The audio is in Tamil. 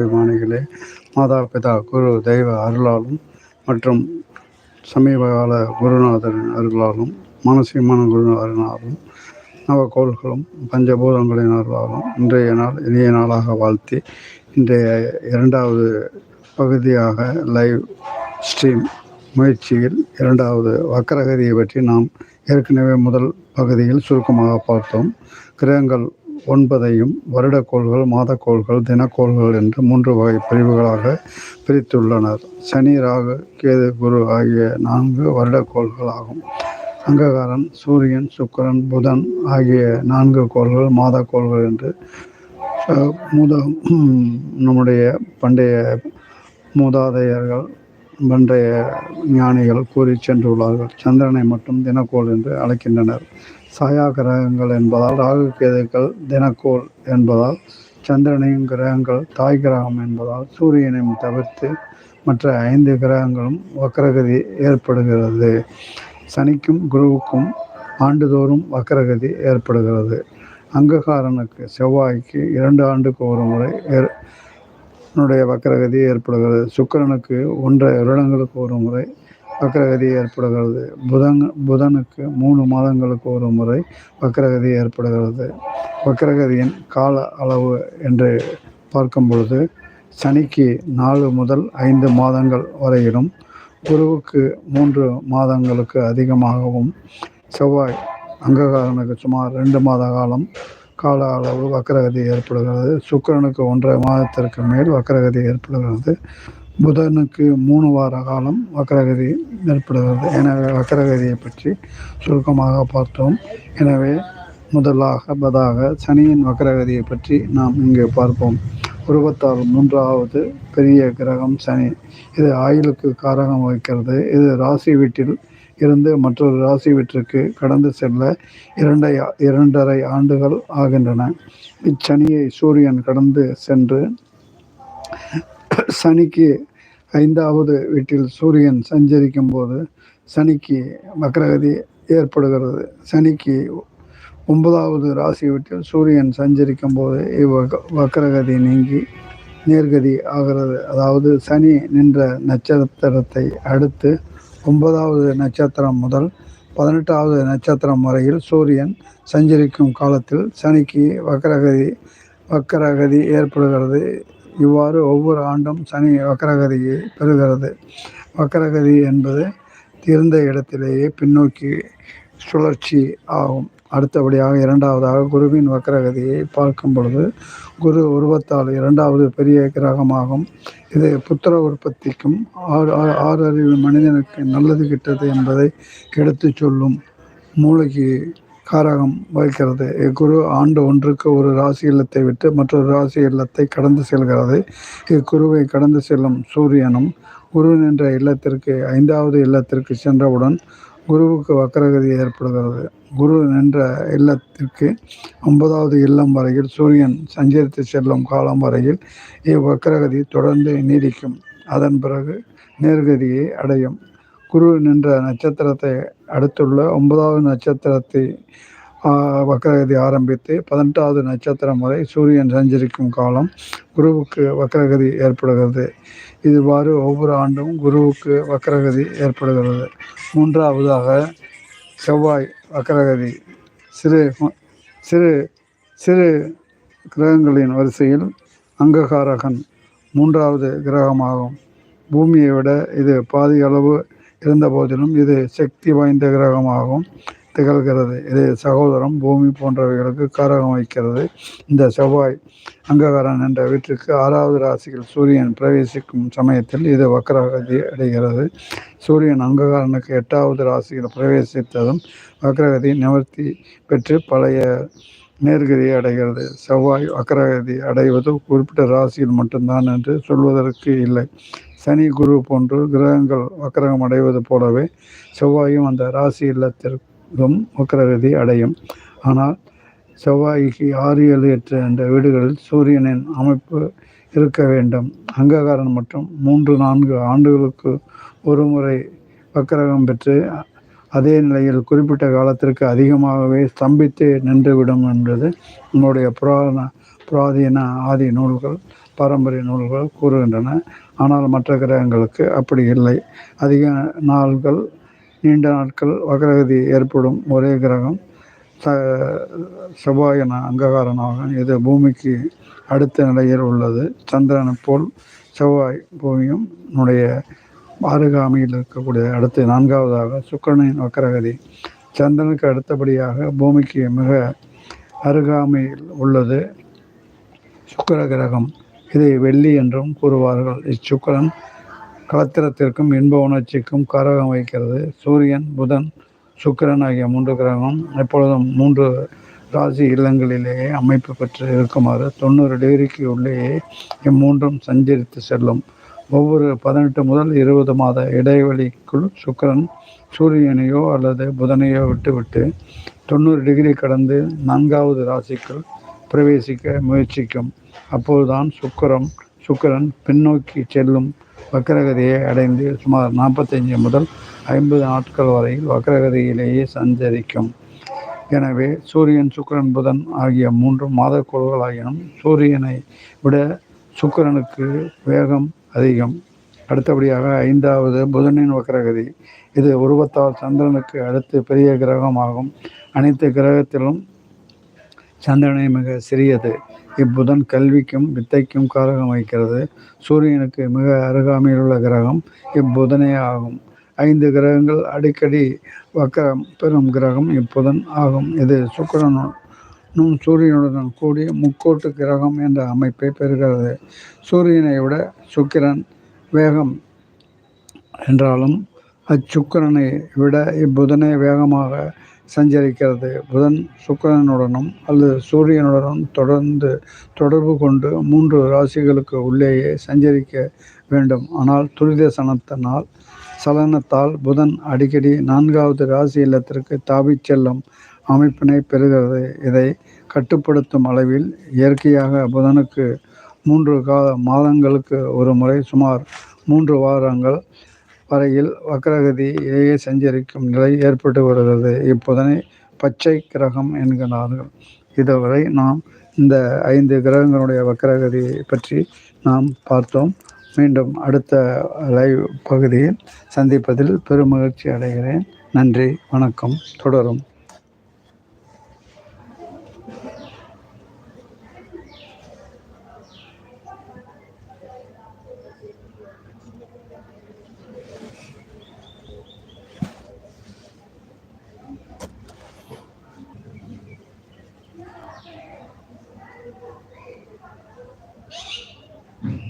அபிமானிகளே மாதா பிதா குரு தெய்வ அருளாலும் மற்றும் சமீபகால குருநாதரின் அருளாலும் மானசீகமான குருநாதரினாலும் நவகோள்களும் பஞ்சபூதங்களின் அருளாலும் இன்றைய நாள் இனிய நாளாக வாழ்த்தி இன்றைய இரண்டாவது பகுதியாக லைவ் ஸ்ட்ரீம் முயற்சியில் இரண்டாவது வக்கரகதியை பற்றி நாம் ஏற்கனவே முதல் பகுதியில் சுருக்கமாக பார்த்தோம். கிரகங்கள் ஒன்பதையும் வருடக்கோள்கள் மாதக்கோள்கள் தினக்கோள்கள் என்று மூன்று வகை பிரிவுகளாக பிரித்துள்ளனர். சனி ராகு கேது குரு ஆகிய நான்கு வருடக்கோள்கள் ஆகும் அங்ககாரன் சூரியன் சுக்கரன் புதன் ஆகிய நான்கு கோள்கள் மாதக்கோள்கள் என்று மூத நம்முடைய பண்டைய மூதாதையர்கள் பண்டைய ஞானிகள் கூறி சென்றுள்ளார்கள். சந்திரனை மட்டும் தினக்கோள் என்று அழைக்கின்றனர். சாயா கிரகங்கள் என்பதால் ராகு கேதுக்கள் தினக்கோள் என்பதால் சந்திரனையும் கிரகங்கள் தாய் கிரகம் என்பதால் சூரியனையும் தவிர்த்து மற்ற ஐந்து கிரகங்களும் வக்கரகதி ஏற்படுகிறது. சனிக்கும் குருவுக்கும் ஆண்டுதோறும் வக்கரகதி ஏற்படுகிறது. அங்ககாரனுக்கு செவ்வாய்க்கு இரண்டு ஆண்டுக்கு ஒரு முறை ஏற் னுடைய வக்கரகதி ஏற்படுகிறது. சுக்கிரனுக்கு ஒன்றரை வருடங்களுக்கு ஒரு முறை வக்கரகதி ஏற்படுகிறது. புதன் புதனுக்கு மூணு மாதங்களுக்கு ஒரு முறை வக்கரகதி ஏற்படுகிறது. வக்கரகதியின் கால அளவு என்று பார்க்கும் பொழுது சனிக்கு நாலு முதல் ஐந்து மாதங்கள் வரையிலும் குருவுக்கு மூன்று மாதங்களுக்கு அதிகமாகவும் செவ்வாய் அங்ககாரனுக்கு சுமார் ரெண்டு மாத காலம் கால அளவு வக்கரகதி ஏற்படுகிறது. சுக்கிரனுக்கு ஒன்றரை மாதத்திற்கு மேல் வக்கரகதி ஏற்படுகிறது. புதனுக்கு மூணு வார காலம் வக்கரகதி ஏற்படுகிறது. எனவே வக்கரகதியை பற்றி சுருக்கமாக பார்த்தோம். எனவே முதலாக பதாக சனியின் வக்கரகதியை பற்றி நாம் இங்கே பார்ப்போம். உருவத்தால் மூன்றாவது பெரிய கிரகம் சனி. இது ஆயுளுக்கு காரகம் வகிக்கிறது. இது ராசி வீட்டில் இருந்து மற்றொரு ராசி வீட்டிற்கு கடந்து செல்ல இரண்டை இரண்டரை ஆண்டுகள் ஆகின்றன. இச்சனியை சூரியன் கடந்து சென்று சனிக்கு ஐந்தாவது வீட்டில் சூரியன் சஞ்சரிக்கும் போது சனிக்கு வக்ரகதி ஏற்படுகிறது. சனிக்கு ஒன்பதாவது ராசி வீட்டில் சூரியன் சஞ்சரிக்கும் போது இவ்வ வக்ரகதி நீங்கி நேர்கதி ஆகிறது. அதாவது சனி நின்ற நட்சத்திரத்தை அடுத்து ஒன்பதாவது நட்சத்திரம் முதல் பதினெட்டாவது நட்சத்திரம் வரையில் சூரியன் சஞ்சரிக்கும் காலத்தில் சனிக்கு வக்ரகதி வக்கரகதி ஏற்படுகிறது. இவ்வாறு ஒவ்வொரு ஆண்டும் சனி வக்கரகதியை பெறுகிறது. வக்கரகதி என்பது திறந்த இடத்திலேயே பின்னோக்கி சுழற்சி ஆகும். அடுத்தபடியாக இரண்டாவதாக குருவின் வக்கரகதியை பார்க்கும் பொழுது குரு உருவத்தால் இரண்டாவது பெரிய கிரகமாகும். இது புத்திர உற்பத்திக்கும் ஆறு ஆறு- ஆறு அறிவு மனிதனுக்கு நல்லது கிட்டது என்பதை எடுத்துச் சொல்லும் மூளைக்கு காரகம் வகிக்கிறது. இக்குரு ஆண்டு ஒன்றுக்கு ஒரு ராசி இல்லத்தை விட்டு மற்றொரு ராசி இல்லத்தை கடந்து செல்கிறது. இக்குருவை கடந்து செல்லும் சூரியனும் குரு என்ற இல்லத்திற்கு ஐந்தாவது இல்லத்திற்கு சென்றவுடன் குருவுக்கு வக்கரகதி ஏற்படுகிறது. குரு நின்ற இல்லத்திற்கு ஒன்பதாவது இல்லம் வரையில் சூரியன் சஞ்சரித்து செல்லும் காலம் வரையில் இவ்வக்கரகதி தொடர்ந்து நீடிக்கும். அதன் பிறகு நேர்கதியை அடையும். குரு நின்ற நட்சத்திரத்தை அடுத்துள்ள ஒன்பதாவது நட்சத்திரத்தை வக்ரகதி ஆரம்பித்து பதினெட்டாவது நட்சத்திரம் வரை சூரியன் சஞ்சரிக்கும் காலம் குருவுக்கு வக்ரகதி ஏற்படுகிறது. இதுவாறு ஒவ்வொரு ஆண்டும் குருவுக்கு வக்ரகதி ஏற்படுகிறது. மூன்றாவதாக செவ்வாய் வக்ரகதி. சிறு சிறு சிறு கிரகங்களின் வரிசையில் அங்ககாரகன் மூன்றாவது கிரகமாகும். பூமியை விட இது பாதி அளவு இருந்த போதிலும் இது சக்தி வாய்ந்த கிரகமாகவும் திகழ்கிறது. இது சகோதரம் பூமி போன்றவைகளுக்கு காரகம் வைக்கிறது. இந்த செவ்வாய் அங்ககாரன் என்ற வீட்டிற்கு ஆறாவது ராசியில் சூரியன் பிரவேசிக்கும் சமயத்தில் இது வக்ரகதி அடைகிறது. சூரியன் அங்ககாரனுக்கு எட்டாவது ராசியில் பிரவேசித்ததும் வக்ரகதி நிவர்த்தி பெற்று பழைய நேர்கதியை அடைகிறது. செவ்வாய் வக்ரகதி அடைவது குறிப்பிட்ட ராசியில் மட்டும்தான் என்று சொல்வதற்கு இல்லை. சனி குரு போன்று கிரகங்கள் வக்கரகம் அடைவது போலவே செவ்வாயும் அந்த ராசி இல்லத்திற்கும் வக்கரகதி அடையும். ஆனால் செவ்வாய்க்கு ஆறு ஏழு எட்டு என்ற வீடுகளில் சூரியனின் அமைப்பு இருக்க வேண்டும். அங்ககாரன் மற்றும் மூன்று நான்கு ஆண்டுகளுக்கு ஒரு முறை வக்கரகம் பெற்று அதே நிலையில் குறிப்பிட்ட காலத்திற்கு அதிகமாகவே ஸ்தம்பித்து நின்றுவிடும் என்பது நம்முடைய புராண புராதீன ஆதி நூல்கள் பாரம்பரிய நூல்கள் கூறுகின்றன. ஆனால் மற்ற கிரகங்களுக்கு அப்படி இல்லை. அதிக நாள்கள் நீண்ட நாட்கள் வக்ரகதி ஏற்படும் ஒரே கிரகம் ச செவ்வாயன அங்ககாரனாகும் இது பூமிக்கு அடுத்த நிலையில் உள்ளது. சந்திரனை போல் செவ்வாய் பூமியும் உடைய அருகாமையில் இருக்கக்கூடிய அடுத்து நான்காவதாக சுக்கரனின் வக்கரகதி சந்திரனுக்கு அடுத்தபடியாக பூமிக்கு மிக அருகாமையில் உள்ளது சுக்கிர கிரகம். இதை வெள்ளி என்றும் கூறுவார்கள். இச்சுக்கரன் கலத்திரத்திற்கும் இன்ப உணர்ச்சிக்கும் காரகம் வைக்கிறது சூரியன் புதன் சுக்கிரன் ஆகிய மூன்று கிரகம் எப்பொழுதும் மூன்று ராசி இல்லங்களிலேயே அமைப்பு பெற்று இருக்குமாறு தொண்ணூறு டிகிரிக்கு உள்ளேயே இம்மூன்றும் சஞ்சரித்து செல்லும். ஒவ்வொரு பதினெட்டு முதல் இருபது மாத இடைவெளிக்குள் சுக்கரன் சூரியனையோ அல்லது புதனையோ விட்டுவிட்டு தொண்ணூறு டிகிரி கடந்து நான்காவது ராசிக்குள் பிரவேசிக்க முயற்சிக்கும். அப்போதுதான் சுக்கிரம் சுக்கரன் பின்னோக்கி செல்லும் வக்கரகதியை அடைந்து சுமார் நாற்பத்தஞ்சு முதல் ஐம்பது நாட்கள் வரையில் வக்கரகதியிலேயே சஞ்சரிக்கும். எனவே சூரியன் சுக்கிரன் புதன் ஆகிய மூன்று மாதக்கோள்களாயினும் சூரியனை விட சுக்கரனுக்கு வேகம் அதிகம். அடுத்தபடியாக ஐந்தாவது புதனின் வக்கரகதி இது உருவத்தால் சந்திரனுக்கு அடுத்து பெரிய கிரகமாகும். அனைத்து கிரகத்திலும் சந்திரனை மிக சிறியது. இப்புதன் கல்விக்கும் வித்தைக்கும் காரகம் வைக்கிறது சூரியனுக்கு மிக அருகாமையில் உள்ள கிரகம் இப்புதனே ஆகும். ஐந்து கிரகங்கள் அடிக்கடி வக்கரம் பெறும் கிரகம் இப்புதன் ஆகும். இது சுக்கரனும் சூரியனுடன் கூடிய முக்கோட்டு கிரகம் என்ற அமைப்பை பெறுகிறது. சூரியனை விட சுக்கிரன் வேகம் என்றாலும் அச்சுக்கிரனை விட இப்புதனை வேகமாக சஞ்சரிக்கிறது. புதன் சுக்கரனுடனும் அல்லது சூரியனுடனும் தொடர்ந்து தொடர்பு கொண்டு மூன்று ராசிகளுக்கு உள்ளேயே சஞ்சரிக்க வேண்டும். ஆனால் துரித சனத்தினால் சலனத்தால் புதன் அடிக்கடி நான்காவது ராசி இல்லத்திற்கு தாவிச் செல்லும் அமைப்பினை பெறுகிறது. இதை கட்டுப்படுத்தும் அளவில் இயற்கையாக புதனுக்கு மூன்று கா மாதங்களுக்கு ஒரு முறை சுமார் மூன்று வாரங்கள் வரையில் வக்ரகதியிலேயே சஞ்சரிக்கும் நிலை ஏற்பட்டு வருகிறது. இப்போதனை பச்சை கிரகம் என்கிறார்கள். இதுவரை நாம் இந்த ஐந்து கிரகங்களுடைய வக்ரகதியை பற்றி நாம் பார்த்தோம். மீண்டும் அடுத்த லைவ் பகுதியில் சந்திப்பதில் பெருமகிழ்ச்சி அடைகிறேன். நன்றி வணக்கம். தொடரும். Mm-hmm.